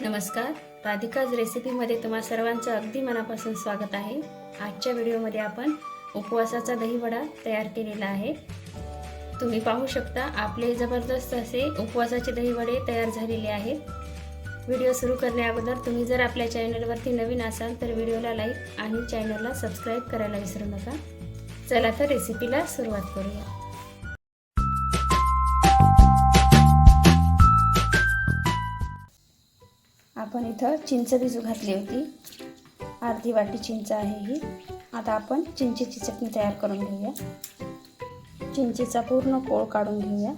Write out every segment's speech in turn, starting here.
नमस्कार. राधिकाज रेसिपीमध्ये तुम्हा सर्वांचं अगदी मनापासून स्वागत आहे. आजच्या व्हिडिओमध्ये आपण उपवासाचा दहीवडा तयार केलेला आहे. तुम्ही पाहू शकता आपले जबरदस्त असे उपवासाचे दहीवडे तयार झालेले आहेत. व्हिडिओ सुरू करण्या अगोदर तुम्ही जर आपल्या चॅनलवरती नवीन असाल तर व्हिडिओला लाईक आणि चॅनलला सबस्क्राईब करायला विसरू नका. चला तर रेसिपीला सुरुवात करूया. आपण इथं चिंच भिजू घातली होती. अर्धी वाटी चिंच आहे ही. आता आपण चिंचेची चटणी तयार करून घेऊया. चिंचेचा पूर्ण कोळ काढून घेऊया.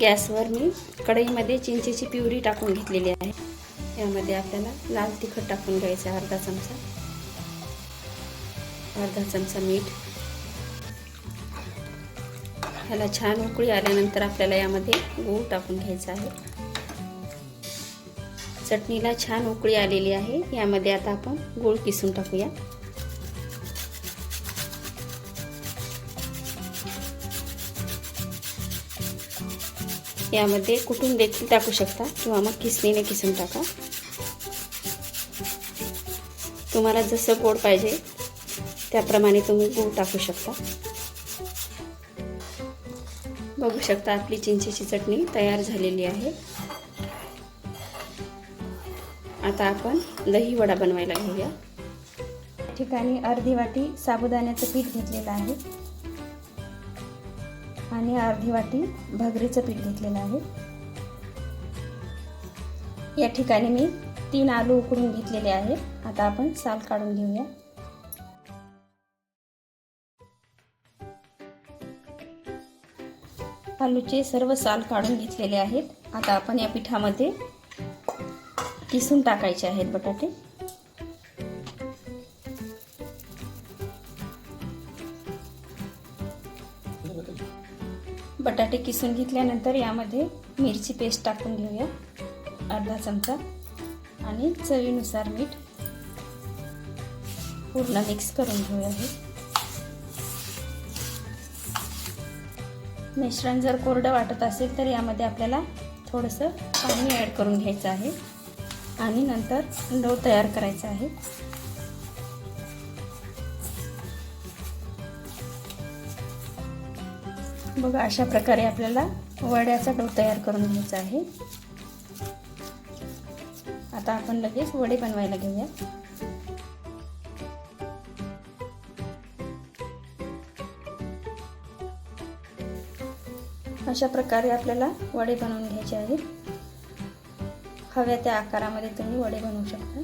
गॅसवर मी कढईमध्ये चिंचेची पिवरी टाकून घेतलेली आहे. यामध्ये आपल्याला लाल तिखट टाकून घ्यायचं आहे अर्धा चमचा. अर्धा चमचा मीठ. ह्याला छान उकळी आल्यानंतर आपल्याला यामध्ये गूळ टाकून घ्यायचा आहे. चटणीला छान उकळी आलेली आहे. यामध्ये आता आपण गूळ किसून टाकूया. यामध्ये कुठून देखील टाकू शकता किंवा मग किसणीने किसून टाका. तुम्हाला जसं गोड पाहिजे त्याप्रमाणे तुम्ही गूळ टाकू शकता. बघू शकता आपली चिंचेची चटणी तयार झालेली आहे. आता आपण दही वडा बनवायला घेऊया. ठिकाणी अर्धी वाटी साबुदाण्याचं पीठ घेतलेलं आहे. आणि अर्धी वाटी भगरीचं पीठ घेतलेलं आहे. या ठिकाणी मी तीन आलू उकडून घेतलेले आहे आता आपण साल काढून घेऊया. आलूचे सर्व साल काढून घेतलेले आहेत. आता आपण या पिठामध्ये किसून टाकायचे आहेत बटाटे. बटाटे किसून घेतल्यानंतर यामध्ये मिरची पेस्ट टाकून घेऊया. अर्धा चमचा. आणि चवीनुसार मीठ पूर्ण मिक्स करून घेऊया हे. मिश्रण जर कोरडं वाटत असेल तर यामध्ये आपल्याला थोडंसं पाणी ॲड करून घ्यायचं आहे. आणि नंतर डो तयार करायचा आहे. बघा अशा प्रकारे आपल्याला वड्याचा डो तयार करून घ्यायचा आहे. आता आपण लगेच वडे बनवायला घेऊया. अशा प्रकारे आपल्याला वडे बनवून घ्यायचे आहेत. हव्या त्या आकारामध्ये तुम्ही वडे बनवू शकता.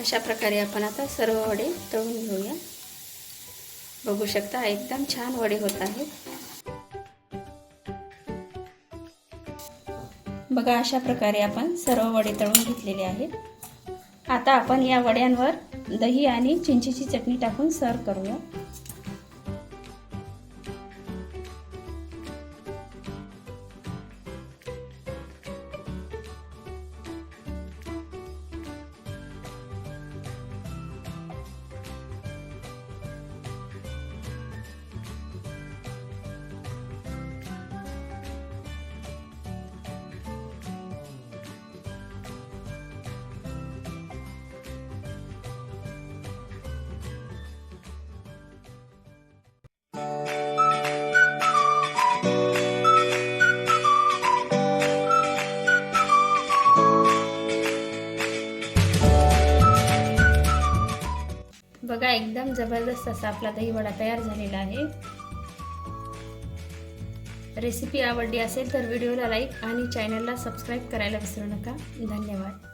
अशा प्रकारे आपण आता सर्व वडे तळून घेऊया. बघू शकता एकदम छान वडे होत आहेत. बघा अशा प्रकारे आपण सर्व वडे तळून घेतलेले आहेत. आता आपण या वड्यांवर दही आणि चिंचेची चटणी टाकून सर्व करूया. एकदम जबरदस्त असा आपला दहीवडा तयार झालेला आहे. रेसिपी आवडली असेल तर व्हिडिओला लाईक आणि चॅनलला सबस्क्राईब करायला विसरू नका. धन्यवाद.